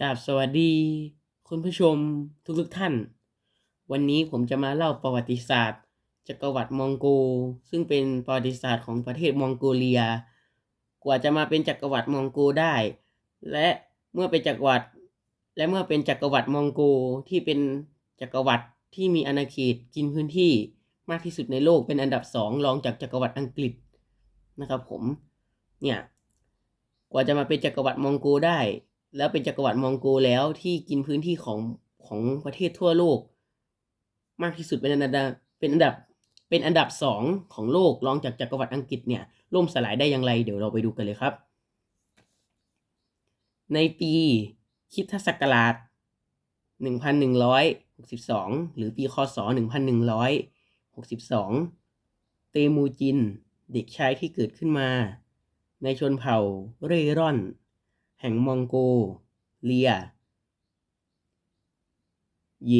กราบสวัสดี คุณผู้ชมทุกๆท่าน วันนี้ผมจะมาเล่าประวัติศาสตร์ จักรวรรดิมองโก ซึ่งเป็นประวัติศาสตร์ของประเทศมองโกเลีย กว่าจะมาเป็นจักรวรรดิมองโกได้ และเมื่อเป็นจักรวรรดิและเมื่อเป็นจักรวรรดิมองโกที่เป็นจักรวรรดิที่มีอาณาเขตกินพื้นที่มากที่สุดในโลกเป็นอันดับสองรองจากจักรวรรดิอังกฤษนะครับผมเนี่ยกว่าจะมาเป็นจักรวรรดิมองโกได้ แล้วเป็นจักรวรรดิมองโกแล้วที่กินพื้นที่ของของประเทศทั่วโลก มากที่สุดเป็นอันดับเป็นอันดับเป็นอันดับสองของโลกรองจากจักรวรรดิอังกฤษเนี่ยล่มสลายได้อย่างไร เดี๋ยวเราไปดูกันเลยครับ ในปีคริสตศักราช 1162 หรือปีคศ 1162 เตมูจิน เด็กชายที่เกิดขึ้นมา ในชนเผ่าเร่ร่อน แห่งมองโกเลีย เย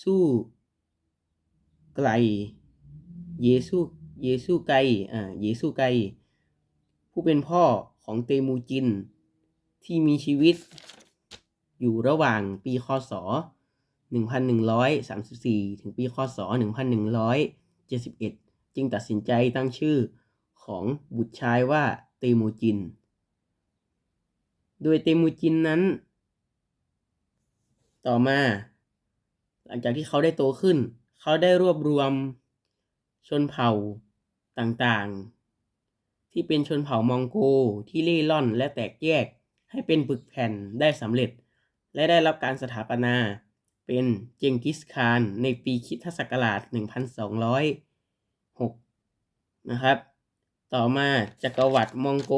ซูไกล เยซู เยซูไกอ่า เยซูไกผู้เป็นพ่อของเตมูจิน ที่มีชีวิต อยู่ระหว่างปีคศ 1134 ถึงปีคศ 1171 จึงตัดสินใจตั้งชื่อของบุตรชายว่าเตมูจิน โดยเตมูจินนั้น ต่อมา หลังจากที่เขาได้โตขึ้น เขาได้รวบรวมชนเผ่าต่างๆ ที่เป็นชนเผ่ามองโกที่เล่ร่อนและแตกแยกให้เป็นปึกแผ่นได้สำเร็จ และได้รับการสถาปนาเป็นเจงกิสคานในปีคริสตศักราช 1206 นะครับ ต่อมาจักรวรรดิมองโก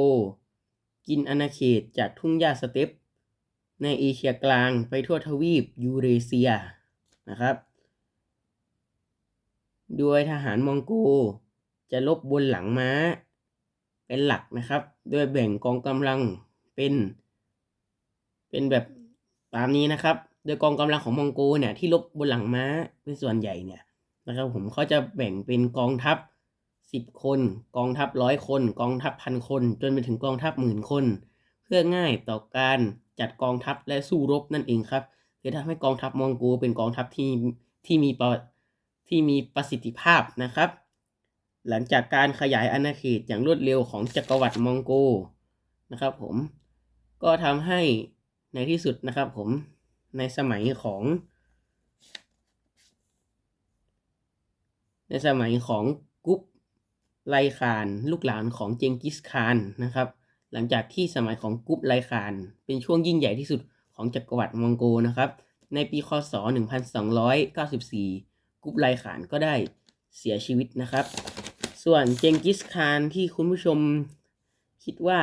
กินอาณาเขตจากทุ่งหญ้าสเต็ปในเอเชียกลางไปทั่วทวีปยูเรเซียนะครับ โดยทหารมองโกจะลบบนหลังม้า เป็นหลักนะครับ โดยแบ่งกองกำลังเป็น เป็นแบบตามนี้นะครับ โดยกองกำลังของมองโกเนี่ยที่ลบบนหลังม้าเป็นส่วนใหญ่เนี่ยนะครับผมเขาจะแบ่งเป็นกองทัพ สิบคน กองทัพร้อยคน กองทัพพันคน จนไปถึงกองทัพหมื่นคน เพื่อง่ายต่อการจัดกองทัพและสู้รบนั่นเองครับจะทำให้กองทัพมองโกเป็นกองทัพที่ที่มีประที่มีประสิทธิภาพนะครับ หลังจากการขยายอาณาเขตอย่างรวดเร็วของจักรวรรดิมองโกนะครับผมก็ทำให้ในที่สุดนะครับผมในสมัยของ ในสมัยของ ไลคานลูกหลานของเจงกิสคานนะครับ หลังจากที่สมัยของกุ๊ปไลคาน เป็นช่วงยิ่งใหญ่ที่สุดของจักรวรรดิมองโกนะครับ ในปีคศ 1294 กุ๊ปไลคานก็ได้เสียชีวิตนะครับ ส่วนเจงกิสคานที่คุณผู้ชมคิดว่า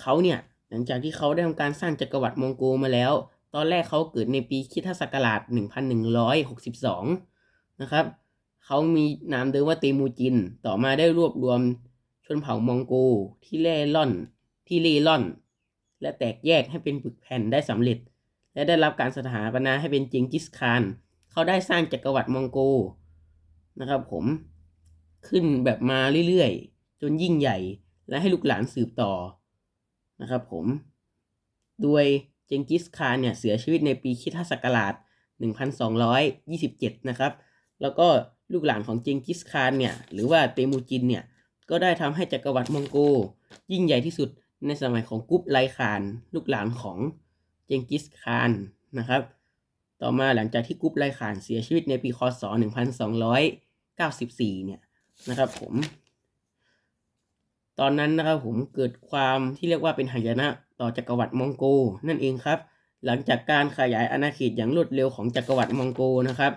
เขาเนี่ยหลังจากที่เขาได้ทำการสร้างจักรวรรดิมองโกมาแล้ว ตอนแรกเขาเกิดในปีคริสตศักราช 1162 นะครับ เขามีนามเดิมว่าเตมูจิน ต่อมาได้รวบรวมชนเผ่ามองโกที่เล่ร่อนที่เล่ร่อน และแตกแยกให้เป็นปึกแผ่นได้สำเร็จ และได้รับการสถาปนาให้เป็นจิงกิสคาน เขาได้สร้างจักรวรรดิมองโกนะครับผมขึ้นแบบมาเรื่อยๆ จนยิ่งใหญ่และให้ลูกหลานสืบต่อนะครับผม โดยเจงกิสคานเนี่ยเสียชีวิตในปีคริสตศักราช1227 นะครับ แล้วก็ ลูกหลานของเจงกิสคานเนี่ยหรือว่าเตมูจินเนี่ยก็ได้ทำให้จักรวรรดิมองโก ยิ่งใหญ่ที่สุดในสมัยของกุ๊ปไลคาน ลูกหลานของเจงกิสคานนะครับ ต่อมาหลังจากที่กุ๊ปไลคานเสียชีวิตในปีคศ 1294 เนี่ยนะครับผม ตอนนั้นนะครับผมเกิดความที่เรียกว่าเป็นหายนะต่อจักรวรรดิมองโก นั่นเองครับ หลังจากการขยายอาณาเขตอย่างรวดเร็วของจักรวรรดิมองโกนะครับ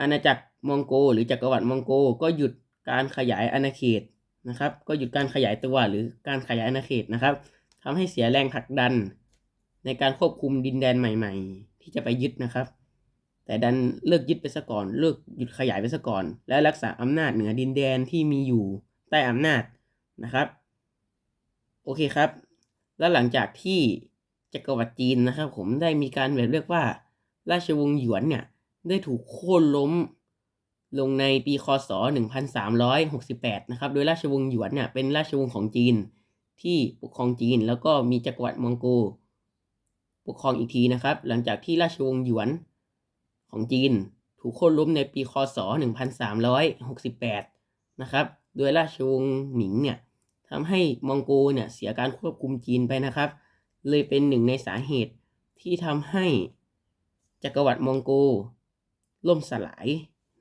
อาณาจักร มองโก หรือจักรวรรดิมองโก ก็หยุดการขยายอาณาเขตนะครับ ก็หยุดการขยายตัวหรือการขยายอาณาเขตนะครับทำให้เสียแรงผลักดัน ในการควบคุมดินแดนใหม่ ๆ ที่จะไปยึดนะครับ แต่ดันเลิกยึดไปซะก่อน เลิกหยุดขยายไปซะก่อน และรักษาอำนาจเหนือดินแดนที่มีอยู่ใต้อำนาจนะครับ โอเคครับ แล้วหลังจากที่จักรวรรดิจีนนะครับ ผมได้มีการแบบเรียกว่า ราชวงศ์หยวนเนี่ยได้ถูกโค่นล้ม ลงในปีคศ 1368 นะครับ โดยราชวงศ์หยวนเนี่ยเป็นราชวงศ์ของจีนที่ปกครองจีน แล้วก็มีจักรวรรดิมองโกปกครองอีกทีนะครับ หลังจากที่ราชวงศ์หยวนของจีน ถูกโค่นล้มในปีคศ 1368 นะครับ โดยราชวงศ์หมิงเนี่ยทำให้มองโกเนี่ยเสียการควบคุมจีนไปนะครับ เลยเป็นหนึ่งในสาเหตุที่ทำให้จักรวรรดิมองโกล่มสลาย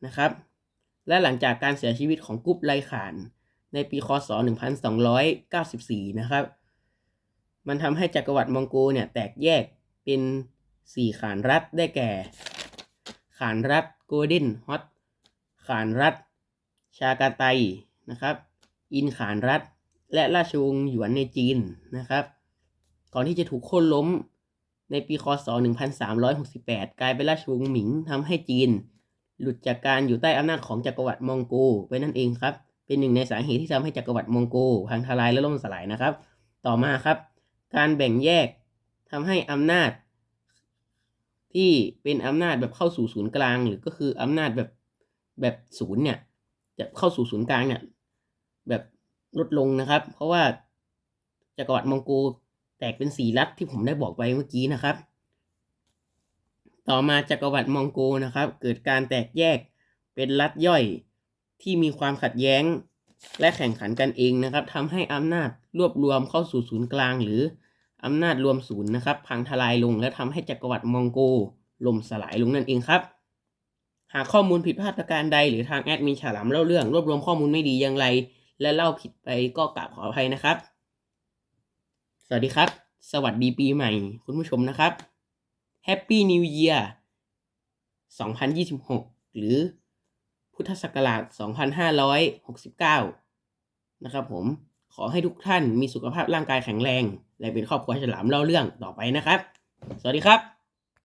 นะครับ และหลังจากการเสียชีวิตของกุ๊บไลขาน ในปีคศ 1294 นะครับ มันทำให้จักรวรรดิมองโกเนี่ยแตกแยกเป็น4ขานรัฐได้แก่ ขานรัฐโกลเด้นฮอตขานรัฐ ชากาไตนะครับ อินขานรัฐ และราชวงศ์หยวนในจีนนะครับ ก่อนที่จะถูกโค่นล้มในปีคศ 1368 กลายเป็นราชวงศ์หมิงทำให้จีน หลุดจากการอยู่ใต้อำนาจของจักรวรรดิมองโกไปนั่นเองครับ เป็นหนึ่งในสาเหตุที่ทำให้จักรวรรดิมองโกพังทลายและล่มสลายนะครับ ต่อมาครับ การแบ่งแยกทำให้อำนาจ ที่เป็นอำนาจแบบเข้าสู่ศูนย์กลาง หรือก็คืออำนาจแบบแบบศูนย์เนี่ยจะเข้าสู่ศูนย์กลางเนี่ยแบบลดลงนะครับ เพราะว่าจักรวรรดิมองโกแตกเป็นสี่รัฐที่ผมได้บอกไปเมื่อกี้นะครับ ต่อมาจักรวรรดิมองโกนะครับ เกิดการแตกแยกเป็นรัฐย่อยที่มีความขัดแย้ง และแข่งขันกันเองนะครับทำให้อำนาจรวบรวมเข้าสู่ศูนย์กลาง หรืออำนาจรวมศูนย์นะครับ พังทลายลงและทำให้จักรวรรดิมองโกล่มสลายลงนั่นเองครับหากข้อมูลผิดพลาดประการใดหรือทางแอดมินฉลามเล่าเรื่อง รวบรวมข้อมูลไม่ดีอย่างไร และเล่าผิดไปก็กราบขออภัยนะครับ สวัสดีครับ สวัสดีปีใหม่คุณผู้ชมนะครับ Happy New Year 2026 หรือพุทธศักราช 2569 นะครับผม ขอให้ทุกท่านมีสุขภาพร่างกายแข็งแรง และเป็นครอบครัวฉลามเล่าเรื่องต่อไปนะครับ สวัสดีครับ